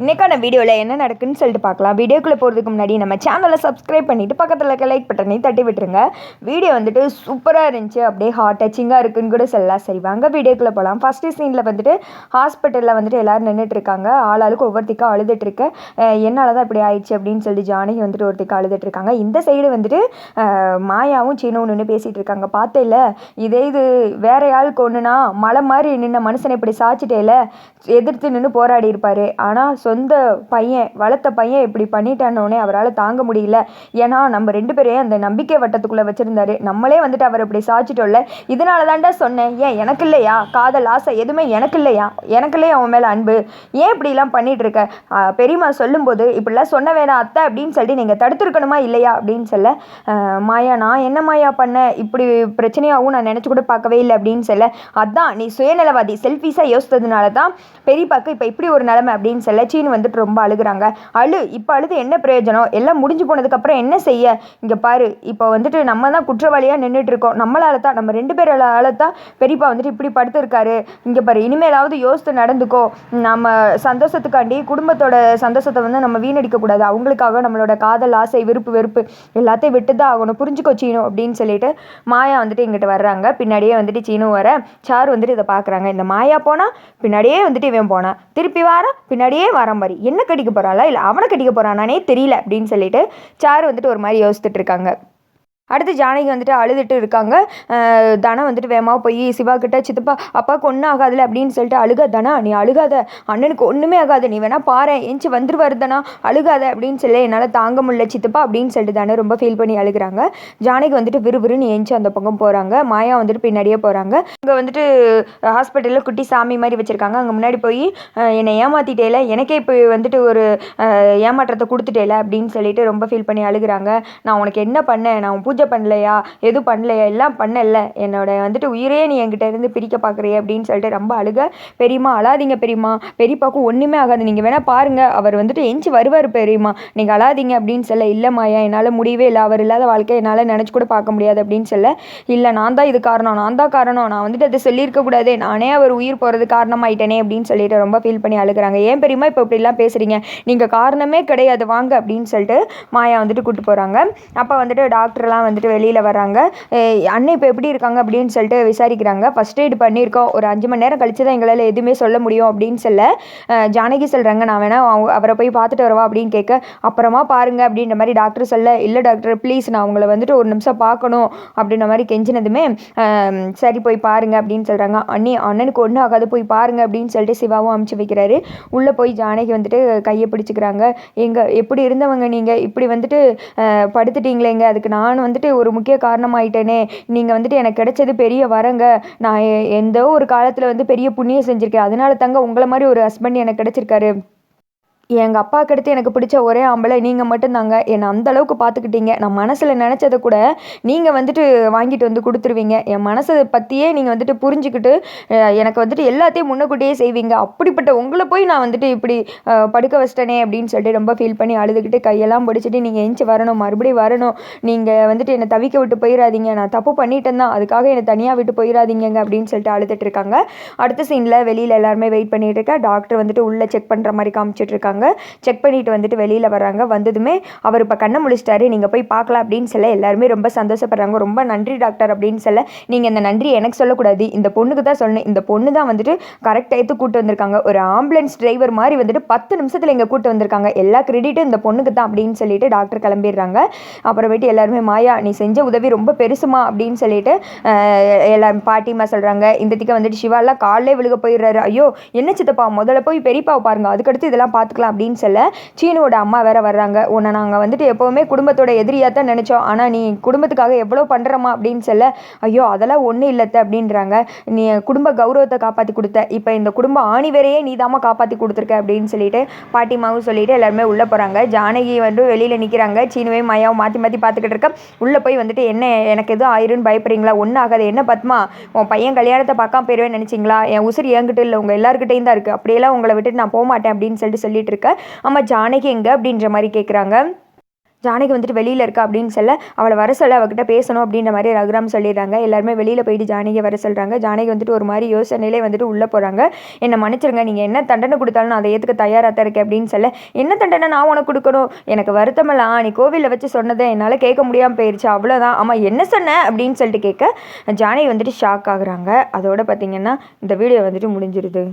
இன்னைக்கான வீடியோவில் என்ன நடக்குன்னு சொல்லிட்டு பார்க்கலாம். வீடியோக்குள்ளே போகிறதுக்கு முன்னாடி நம்ம சேனலை சப்ஸ்கிரைப் பண்ணிவிட்டு பக்கத்தில் இருக்க லைக் பட்டனையும் தட்டி விட்டுருங்க. வீடியோ வந்துட்டு சூப்பராக இருந்துச்சு. அப்படியே ஹார்ட் டச்சிங்காக இருக்குன்னு கூட சொல்லலாம். சரி வாங்க வீடியோக்குள்ளே போகலாம் ஃபஸ்ட்டு சீனில் வந்துட்டு ஹாஸ்பிட்டலில் வந்துட்டு எல்லோரும் நின்றுட்டுருக்காங்க ஆளாளுக்கு ஒவ்வொருத்திக்கா அழுதுட்டு என்னால் என்னால தான் இப்படி ஆயிடுச்சு அப்படின்னு சொல்லிட்டு ஜானகி வந்துட்டு ஒருத்திக்கா அழுதுட்டுருக்காங்க. இந்த சைடு வந்துட்டு மாயாவும் சீனும் நின்று பேசிகிட்டு இருக்காங்க பார்த்தேல இதே இது வேற ஆளுக்கு ஒன்றுனா மலை மாதிரி நின்ன மனுஷனை இப்படி சாச்சிட்டேல எதிர்த்து நின்று போராடி இருப்பார் ஆனால் சொந்த பையன் வளர்த்த பையன் இப்படி பண்ணிட்டானோடனே அவரால் தாங்க முடியல. ஏன்னா நம்ம ரெண்டு பேரையும் அந்த நம்பிக்கை வட்டத்துக்குள்ளே வச்சுருந்தாரு. நம்மளே வந்துட்டு அவர் இப்படி சாய்ச்சிட்டோம்ல இதனால தான்டா சொன்னேன். ஏன் எனக்கு இல்லையா? காதல் ஆசை எதுவுமே எனக்கு இல்லையா? எனக்கு இல்லையா அவன் மேலே அன்பு? ஏன் இப்படிலாம் பண்ணிட்டு இருக்க? பெரியம்மா சொல்லும்போது இப்படிலாம் சொன்ன வேணாம் அத்தை அப்படின்னு சொல்லிட்டு நீங்கள் தடுத்துருக்கணுமா இல்லையா? அப்படின்னு சொல்ல மாயா நான் என்ன மாயா பண்ணேன் இப்படி பிரச்சனையாகவும் நான் நினச்சி கூட பார்க்கவே இல்லை அப்படின்னு சொல்ல அதான் நீ சுயநலவாதி செல்ஃபிஸாக யோசித்ததுனால தான் பெரியப்பாக்கு இப்போ இப்படி ஒரு நிலமை அப்படின்னு சொல்ல சீனு வந்துட்டு ரொம்ப அழுகுறாங்க. அழு இப்போ அழுது என்ன பிரயோஜனம்? எல்லாம் முடிஞ்சு போனதுக்கப்புறம் என்ன செய்ய? இங்கே பாரு இப்போ வந்துட்டு நம்ம தான் குற்றவாளியாக நின்றுட்டு இருக்கோம். நம்மளால தான் நம்ம ரெண்டு பேரால தான் பெரியப்பா வந்துட்டு இப்படி படுத்திருக்காரு. இங்கே பாரு இனிமேலாவது யோசித்து நடந்துக்கோ. நம்ம சந்தோஷத்துக்காண்டி குடும்பத்தோட சந்தோஷத்தை வந்து நம்ம வீணடிக்க கூடாது. அவங்களுக்காக நம்மளோட காதல் ஆசை விருப்பு வெறுப்பு எல்லாத்தையும் விட்டு தான் ஆகணும். புரிஞ்சுக்கோ சீனு அப்படின்னு சொல்லிட்டு மாயா வந்துட்டு எங்கிட்ட வர்றாங்க. பின்னாடியே வந்துட்டு சீனு வர சார் வந்துட்டு இதை பார்க்குறாங்க இந்த மாயா போனால் பின்னாடியே வந்துட்டு இவன் போனான் திருப்பி வாரா பின்னாடியே வர மாதிரி என்ன கடிக்க போகிறாளா இல்லை அவனை கடிக்க போகிறானானே தெரியல அப்படின்னு சொல்லிட்டு சாரு வந்துட்டு ஒரு மாதிரி யோசித்துட்டு இருக்காங்க. அடுத்து ஜானகி வந்துட்டு அழுதுட்டு இருக்காங்க. அஹ் தனா வந்துட்டு வேகமாக போய் சிவா கிட்ட சித்தப்பா அப்பாவுக்கு ஒன்றும் ஆகாதுல அப்படின்னு சொல்லிட்டு அழுக தனா நீ அழுகாத. அண்ணனுக்கு ஒன்றுமே ஆகாது. நீ வேணா பாரு. எஞ்சி வந்துருவாரு தனா. அழுகாத. அப்படின்னு சொல்லி என்னால் தாங்க முடியல சித்தப்பா அப்படின்னு சொல்லிட்டு தானே ரொம்ப ஃபீல் பண்ணி அழுகுறாங்க. ஜானகி வந்துட்டு விறுவிறுன்னு எஞ்சி அந்த பக்கம் போகிறாங்க மாயா வந்துட்டு பின்னாடியே போகிறாங்க அங்கே வந்துட்டு ஹாஸ்பிட்டலில் குட்டி சாமி மாதிரி வச்சுருக்காங்க. அங்கே முன்னாடி போய் என்னை ஏமாற்றிட்டேல எனக்கே இப்போ வந்துட்டு ஒரு ஏமாற்றத்தை கொடுத்துட்டேல. அப்படின்னு சொல்லிட்டு ரொம்ப ஃபீல் பண்ணி அழுகுறாங்க. நான் உனக்கு என்ன பண்ணேன்? நான் உன் பூஜை பண்ணலையா? எதுவும் பண்ணலையா? எல்லாம் பண்ணல. என்னோட வந்துட்டு உயிரே நீ என்கிட்ட இருந்து பிரிக்க பார்க்குறியே அப்படின்னு சொல்லிட்டு ரொம்ப அழுக. பெரியம்மா அழாதீங்க பெரியம்மா. பெரியப்பாக்கும் ஒன்றுமே ஆகாது. நீங்கள் வேணால் பாருங்கள் அவர் வந்துட்டு எஞ்சி வருவார் பெரியம்மா. நீங்கள் அழாதீங்க அப்படின்னு சொல்ல இல்லை மாயா என்னால் முடியவே இல்லை. அவர் இல்லாத வாழ்க்கை என்னால் நினச்சி கூட பார்க்க முடியாது அப்படின்னு சொல்ல இல்லை நான் தான் இது காரணம். நான் தான் காரணம். நான் வந்துட்டு அதை சொல்லியிருக்க கூடாது. நானே அவர் உயிர் போகிறது காரணமாயிட்டேனே அப்படின்னு சொல்லிட்டு ரொம்ப ஃபீல் பண்ணி அழுகுறாங்க. ஏன் பெரியம்மா இப்போ இப்படிலாம் பேசுகிறீங்க நீங்கள் காரணமே கிடையாது. வாங்க அப்படின்னு சொல்லிட்டு மாயா வந்துட்டு கூப்பிட்டு போகிறாங்க அப்போ வந்துட்டு டாக்டர்லாம் வந்துட்டு வெளியில் வராங்க அண்ணன் இப்போ எப்படி இருக்காங்க அப்படின்னு சொல்லிட்டு விசாரிக்கிறாங்க. ஃபஸ்ட் எய்ட் பண்ணியிருக்கோம். ஒரு அஞ்சு மணி நேரம் கழிச்சு தான் எங்களால் எதுவுமே சொல்ல முடியும் அப்படின்னு சொல்ல ஜானகி சொல்கிறாங்க நான் வேணா அவங்க- அவரை போய் பார்த்துட்டு வரவா? அப்படின்னு கேட்க அப்புறமா பாருங்க அப்படின்ற மாதிரி டாக்டர் சொல்ல இல்லை டாக்டர் ப்ளீஸ் நான் உங்களை வந்துட்டு ஒரு நிமிஷம் பார்க்கணும் அப்படின்ற மாதிரி கெஞ்சினதுமே சரி போய் பாருங்க அப்படின்னு சொல்கிறாங்க அண்ணி அண்ணனுக்கு ஒன்றும் ஆகாது போய் பாருங்க அப்படின்னு சொல்லிட்டு சிவாவும் அமுச்சு வைக்கிறாரு. உள்ளே போய் ஜானகி வந்துட்டு கையை பிடிச்சிக்கிறாங்க. எங்கள் எப்படி இருந்தவங்க நீங்கள் இப்படி வந்துட்டு படுத்துட்டீங்களேங்க. அதுக்கு நான் வந்து வந்துட்டு ஒரு முக்கிய காரணமாயிட்டேனே. நீங்கள் வந்துட்டு எனக்கு கிடைச்சது பெரிய வரங்க. நான் எந்த ஒரு காலத்தில் வந்து பெரிய புண்ணியம் செஞ்சுருக்கேன். அதனால தாங்க உங்களை மாதிரி ஒரு ஹஸ்பண்ட் எனக்கு கிடைச்சிருக்காரு. எங்கள் அப்பாவுக்கு அடுத்து எனக்கு பிடிச்ச ஒரே ஆம்பளை நீங்கள் மட்டும்தாங்க. என்னை அந்த அளவுக்கு பார்த்துக்கிட்டீங்க நான் மனசில் நினச்சதை கூட நீங்கள் வந்துட்டு வாங்கிட்டு வந்து கொடுத்துருவீங்க. என் மனசை பற்றியே நீங்கள் வந்துட்டு புரிஞ்சுக்கிட்டு எனக்கு வந்துட்டு எல்லாத்தையும் முன்னக்கூட்டியே செய்வீங்க. அப்படிப்பட்ட உங்களை போய் நான் வந்துட்டு இப்படி படுக்க வச்சிட்டனே அப்படின்னு சொல்லிட்டு ரொம்ப ஃபீல் பண்ணி அழுதுகிட்டு கையெல்லாம் பிடிச்சிட்டு நீங்கள் எஞ்சி வரணும் மறுபடியும் வரணும். நீங்கள் வந்துட்டு என்னை தவிக்க விட்டு போயிடாதீங்க நான் தப்பு பண்ணிட்டேன் தான். அதுக்காக என்னை தனியாக விட்டு போயிடாதீங்கங்க அப்படின்னு சொல்லிட்டு அழுதுட்டு இருக்காங்க. அடுத்த சீனில் வெளியில் எல்லாருமே வெயிட் பண்ணிட்டு இருக்கா. டாக்டர் வந்துட்டு உள்ளே செக் பண்ணுற மாதிரி காமிச்சிட்டு இருக்காங்க. செக் பண்ணிட்டு வந்துட்டு வெளியில் வர்றாங்க வந்ததுமே அவர் இப்போ கண்ணை முழிச்சிட்டாரு. நீங்கள் போய் பார்க்கலாம் அப்படின்னு சொல்ல எல்லாருமே ரொம்ப சந்தோஷப்படுறாங்க. ரொம்ப நன்றி டாக்டர் அப்படின்னு சொல்ல நீங்கள் இந்த நன்றி எனக்கு சொல்லக்கூடாது. இந்த பொண்ணுக்கு தான் சொல்லணும் இந்த பொண்ணு தான் வந்துட்டு கரெக்ட் டயத்து கூட்டு வந்திருக்காங்க. ஒரு ஆம்புலன்ஸ் டிரைவர் மாதிரி வந்துட்டு பத்து நிமிஷத்தில் இங்கே கூட்டு வந்திருக்காங்க. எல்லா கிரெடிட்டும் இந்த பொண்ணுக்கு தான் அப்படின்னு சொல்லிட்டு டாக்டர் கிளம்பிடுறாங்க. அப்புறமேட்டு எல்லாருமே மாயா நீ செஞ்ச உதவி ரொம்ப பெருசுமா? அப்படின்னு சொல்லிட்டு எல்லாரும் பாட்டிமா சொல்கிறாங்க இந்த திக்க வந்துட்டு சிவாலாம் காலைலே விழுக போயிடுறாரு. ஐயோ என்ன சித்தப்பா? முதல்ல போய் பெரியப்பாவை பாருங்க. அதுக்கடுத்து இதெல்லாம் பார்த்துக்கலாம். அப்படின்னு சொல்ல சீனுவோட அம்மா வேற வர்றாங்க. உன்னை நாங்கள் வந்துட்டு எப்போவுமே குடும்பத்தோட எதிரியாக தான் நினச்சோம். ஆனால் நீ குடும்பத்துக்காக எவ்வளோ பண்ணுறமா அப்படின்னு சொல்ல ஐயோ அதெல்லாம் ஒன்றும் இல்லத்த அப்படின்றாங்க. நீ குடும்ப கௌரவத்தை காப்பாற்றி கொடுத்த. இப்போ இந்த குடும்ப ஆணி வேறையே நீ தாம்மா காப்பாற்றி கொடுத்துருக்க அப்படின்னு சொல்லிட்டு பாட்டிமாவும் சொல்லிட்டு எல்லாருமே உள்ளே போகிறாங்க ஜானகி வந்து வெளியில் நிற்கிறாங்க சீனுவையும் மாயாவும் மாற்றி மாற்றி பார்த்துக்கிட்டு இருக்க. உள்ளே போய் வந்துட்டு என்ன எனக்கு எதுவும் ஆயிருன்னு பயப்படுறீங்களா? ஒன்றும் ஆகாது. என்ன பத்மா உன் பையன் கல்யாணத்தை பார்க்காம போயிடுவேன்னு நினச்சிங்களா? என் உசுர் என்கிட்ட இல்லை. உங்கள் எல்லாருக்கிட்டையும் தான் இருக்குது அப்படியெல்லாம் உங்களை விட்டுட்டு நான் போக மாட்டேன் அப்படின்னு சொல்லிட்டு சொல்லிட்டு இருக்க ஆமாம் ஜானகி எங்கே அப்படின்ற மாதிரி கேட்குறாங்க ஜானகி வந்துட்டு வெளியில் இருக்கா அப்படின்னு சொல்ல அவளை வர சொல்ல அவகிட்ட பேசணும் அப்படின்ற மாதிரி ரகுராம் சொல்லிடுறாங்க. எல்லாருமே வெளியில் போயிட்டு ஜானகியை வர சொல்கிறாங்க ஜானகி வந்துட்டு ஒரு மாதிரி யோசனையிலே வந்துட்டு உள்ளே போகிறாங்க என்னை மன்னிச்சிருங்க நீங்கள் என்ன தண்டனை கொடுத்தாலும் நான் அதை ஏற்றுக்க தயாராக தான் இருக்கேன் அப்படின்னு சொல்ல என்ன தண்டனை நான் உனக்கு கொடுக்கணும்? எனக்கு வருத்தமெல்லாம் நீ கோவிலில் வச்சு சொன்னதை என்னால் கேட்க முடியாமல் போயிடுச்சு அவ்வளோதான் ஆமாம் என்ன சொன்ன அப்படின்னு சொல்லிட்டு கேட்க ஜானகி வந்துட்டு ஷாக் ஆகுறாங்க. அதோட பார்த்தீங்கன்னா இந்த வீடியோ வந்துட்டு முடிஞ்சிருது.